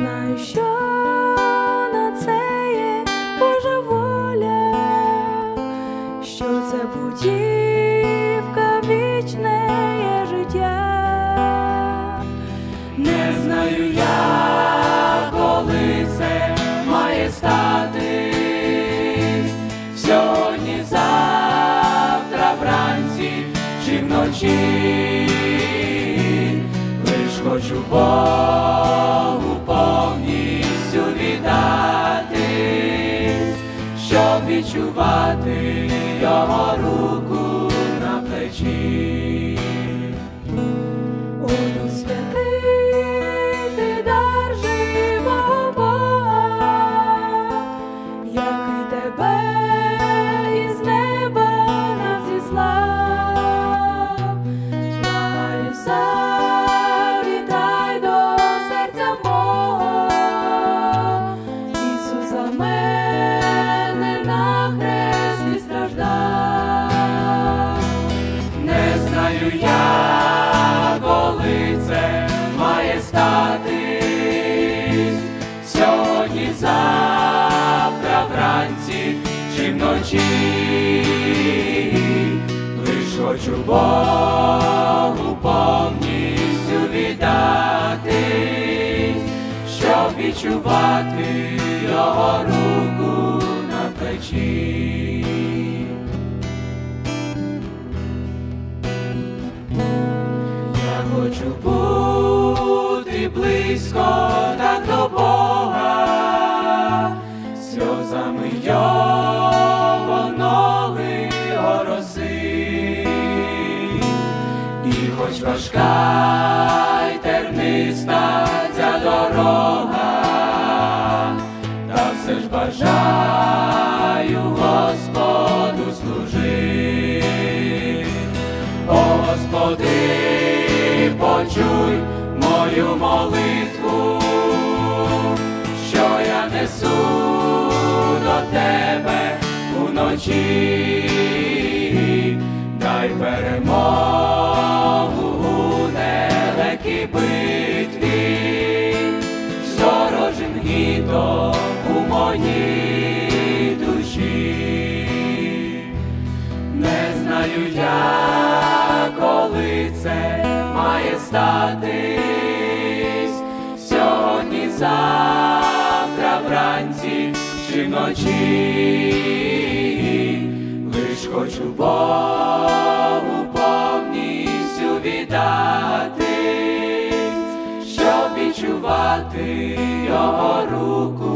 знаю, що на це є Божа воля, що це путівка вічне є життя, не знаю я, коли це має стати сьогодні, завтра, вранці чи вночі, лиш хочу. Бо відчувати його руку на плечі. Я, коли має статись. Сьогодні, завтра, вранці чи вночі, лиш хочу Богу повністю віддатись, щоб відчувати його руку хочу бути близько так до Бога, сльозами його ноги ороси, і хоч важка й терниста ця дорога, та все ж бажаю почуй мою молитву, що я несу до Тебе уночі, дай перемогу має статись сьогодні, завтра, вранці чи вночі, лиш хочу Богу повністю віддатись, щоб відчувати його руку.